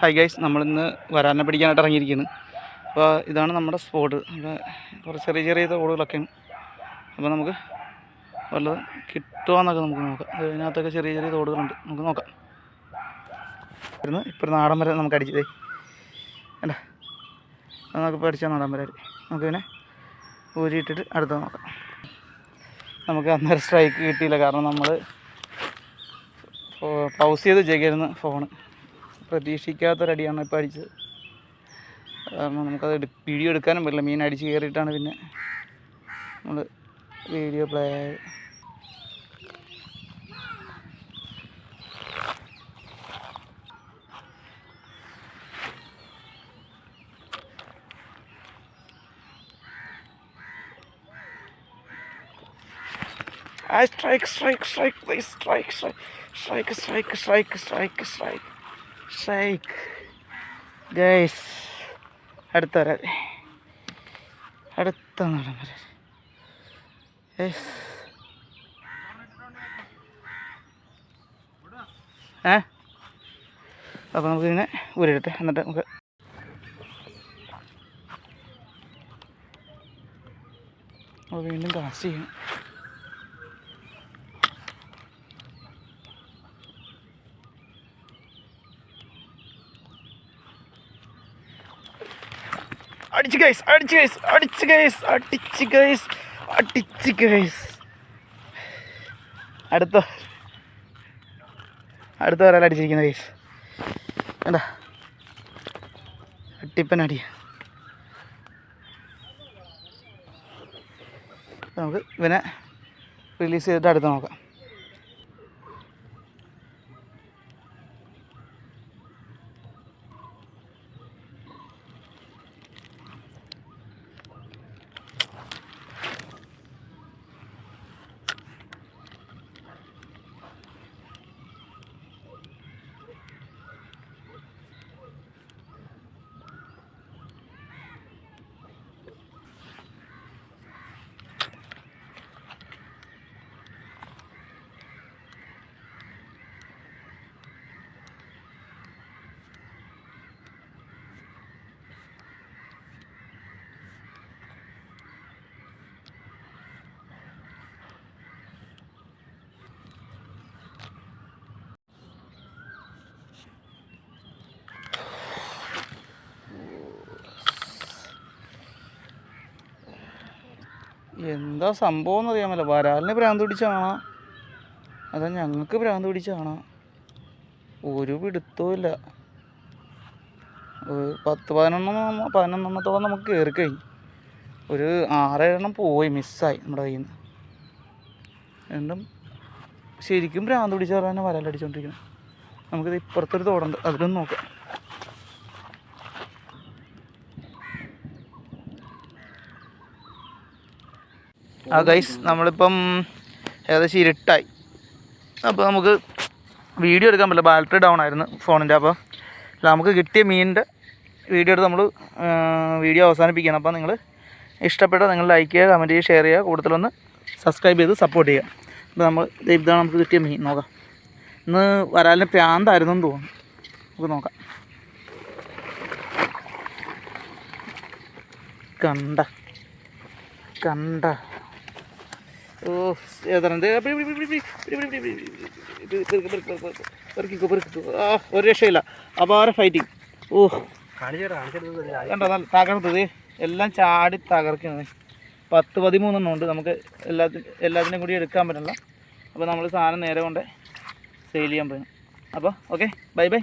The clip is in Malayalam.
ഹൈ ഗൈസ് നമ്മളിന്ന് വരാനെ പിടിക്കാനായിട്ട് ഇറങ്ങിയിരിക്കുന്നു അപ്പോൾ ഇതാണ് നമ്മുടെ സ്പോട്ട് ഇവിടെ കുറച്ച് ചെറിയ ചെറിയ തോടുകളൊക്കെയാണ് അപ്പോൾ നമുക്ക് വല്ലതും കിട്ടുമെന്നൊക്കെ നമുക്ക് നോക്കാം. അതിനകത്തൊക്കെ ചെറിയ ചെറിയ തോടുകളുണ്ട്. നമുക്ക് നോക്കാം. ഇവിടുന്ന് ഇപ്പോൾ നാടൻ വരെ നമുക്ക് അടിച്ചതേ അല്ല അത് നമുക്ക് പഠിച്ചാൽ നാടൻ വരെ നമുക്ക് പിന്നെ ഊരിയിട്ടിട്ട് അടുത്ത നോക്കാം. നമുക്ക് അന്നേരം സ്ട്രൈക്ക് കിട്ടിയില്ല. കാരണം നമ്മൾ പൗസ് ചെയ്ത് വെച്ചേക്കായിരുന്നു ഫോണ് പ്രതീക്ഷിക്കാത്തൊരടിയാണ് ഇപ്പോൾ അടിച്ചത്. കാരണം നമുക്കത് വീഡിയോ എടുക്കാനും പറ്റില്ല. മീൻ അടിച്ച് കയറിയിട്ടാണ് പിന്നെ നമ്മൾ വീഡിയോ പ്ലേ ആയത്. I strike, strike, strike, please. Strike, strike, strike, strike, strike, strike, strike, strike. Guys അടുത്ത വരാതെ അടുത്ത നടൻ വരാതെ Yes. ഏ? അപ്പോൾ നമുക്കിങ്ങനെ ഊരിടട്ടെ എന്നിട്ട് നമുക്ക് വീണ്ടും കാസ്റ്റ് ചെയ്യണം അടിച്ച് ഗൈസ് അടിച്ച് ഗൈസ് അടിച്ച് ഗൈസ് അടിച്ച് ഗൈസ് അടിച്ച് ഗൈസ് അടുത്ത അടുത്ത ഒരാൾ അടിച്ചിരിക്കുന്ന ഗൈസ് എന്താ? അട്ടിപ്പൻ അടിയ നമുക്ക് ഇവനെ റിലീസ് ചെയ്തിട്ട് അടുത്ത് നോക്കാം. എന്താ സംഭവം എന്ന് അറിയാമല്ലോ വരാലിന് ഭ്രാന്ത് പിടിച്ചാണോ അതാ ഞങ്ങൾക്ക് ഭ്രാന്ത് പിടിച്ചാണോ ഒരു പിടുത്തവും പത്ത് പതിനൊന്നെണ്ണം പതിനൊന്നെണ്ണത്തോളം നമുക്ക് കയറി കഴിഞ്ഞു. ഒരു ആറേഴെണ്ണം പോയി മിസ്സായി നമ്മുടെ കയ്യിൽ നിന്ന്. രണ്ടും ശരിക്കും ഭ്രാന്ത് പിടിച്ചാൽ തന്നെ വരാലടിച്ചോണ്ടിരിക്കണം നമുക്കിത് ഇപ്പുറത്തൊരു തോടുണ്ട് അതിലൊന്ന് നോക്കാം. ആ ഗൈസ് നമ്മളിപ്പം ഏകദേശം ഇരുട്ടായി. അപ്പോൾ നമുക്ക് വീഡിയോ എടുക്കാൻ പറ്റില്ല. ബാറ്ററി ഡൗൺ ആയിരുന്നു ഫോണിന്റെ അപ്പോൾ നമുക്ക് കിട്ടിയ മീനിന്റെ വീഡിയോ എടുത്ത് നമ്മൾ വീഡിയോ അവസാനിപ്പിക്കണം അപ്പോൾ നിങ്ങൾ ഇഷ്ടപ്പെട്ട നിങ്ങൾ ലൈക്ക് ചെയ്യുക കമന്റ് ചെയ്യുക ഷെയർ ചെയ്യുക കൂടുതലൊന്ന് സബ്സ്ക്രൈബ് ചെയ്ത് സപ്പോർട്ട് ചെയ്യുക. അപ്പോൾ നമ്മൾ ഇതാണ് നമുക്ക് കിട്ടിയ മീൻ. നോക്കാം. ഇന്ന് വരാലിന് പ്രാന്തായിരുന്നു എന്ന് തോന്നുന്നു. നമുക്ക് നോക്കാം. കണ്ട. കണ്ട. ഓ ഒരു രക്ഷയില്ല അപാര ഫൈറ്റിങ് ഓ കണ്ടോ നല്ല തകർത്തത് എല്ലാം ചാടി തകർക്കുന്നത് പത്ത് പതിമൂന്നെണ്ണം ഉണ്ട് നമുക്ക് എല്ലാത്തിനും എല്ലാത്തിനും കൂടി എടുക്കാൻ പറ്റില്ല അപ്പോൾ നമ്മൾ സാധനം നേരെ കൊണ്ട് സെയിൽ ചെയ്യാൻ പോയി അപ്പോൾ ഓക്കെ ബൈ ബൈ